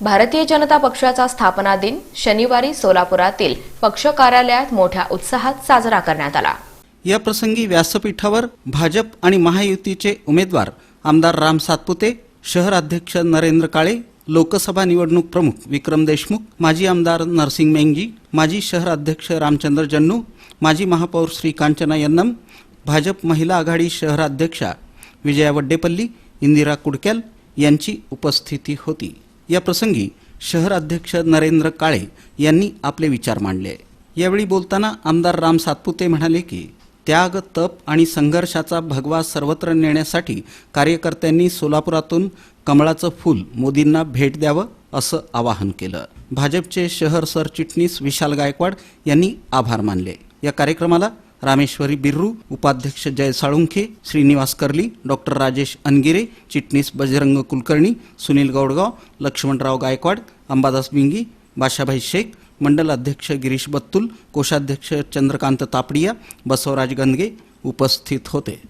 भारतीय जनता पक्षाचा स्थापना दिन शनिवारी सोलापुरातील पक्ष कार्यालयात मोठ्या उत्साहात साजरा करण्यात आला. या प्रसंगी व्यासपीठावर भाजप आणि महायुतीचे उमेदवार आमदार राम सातपुते शहर अध्यक्ष नरेंद्र काळे लोकसभा निवडणूक प्रमुख विक्रम देशमुख माजी आमदार नरसिंग मेंगी माजी शहर अध्यक्ष रामचंद्र जन्नू माजी महापौर श्री कांचना यन्नम भाजप महिला आघाडी शहराध्यक्षा विजया वड्डेपल्ली इंदिरा कुडक्याल यांची उपस्थिती होती. या प्रसंगी शहर अध्यक्ष नरेंद्र काळे यांनी आपले विचार मांडले. यावेळी बोलताना आमदार राम सातपुते म्हणाले की त्याग तप आणि संघर्षाचा भगवा सर्वत्र नेण्यासाठी कार्यकर्त्यांनी सोलापुरातून कमळाचं फूल मोदींना भेट द्यावं असं आवाहन केलं. भाजपचे शहर सरचिटणीस विशाल गायकवाड यांनी आभार मानले. या कार्यक्रमाला रामेश्वरी बिर्रू उपाध्यक्ष जय साळुंखे श्रीनिवास कर्ली डॉक्टर राजेश अनगिरे चिटणीस बजरंग कुलकर्णी सुनील गौडगाव लक्ष्मणराव गायकवाड अंबादास बिंगी बाशाभाई शेख मंडल अध्यक्ष गिरीश बत्तुल कोषाध्यक्ष चंद्रकांत तापडिया बसवराज गंदगे उपस्थित होते.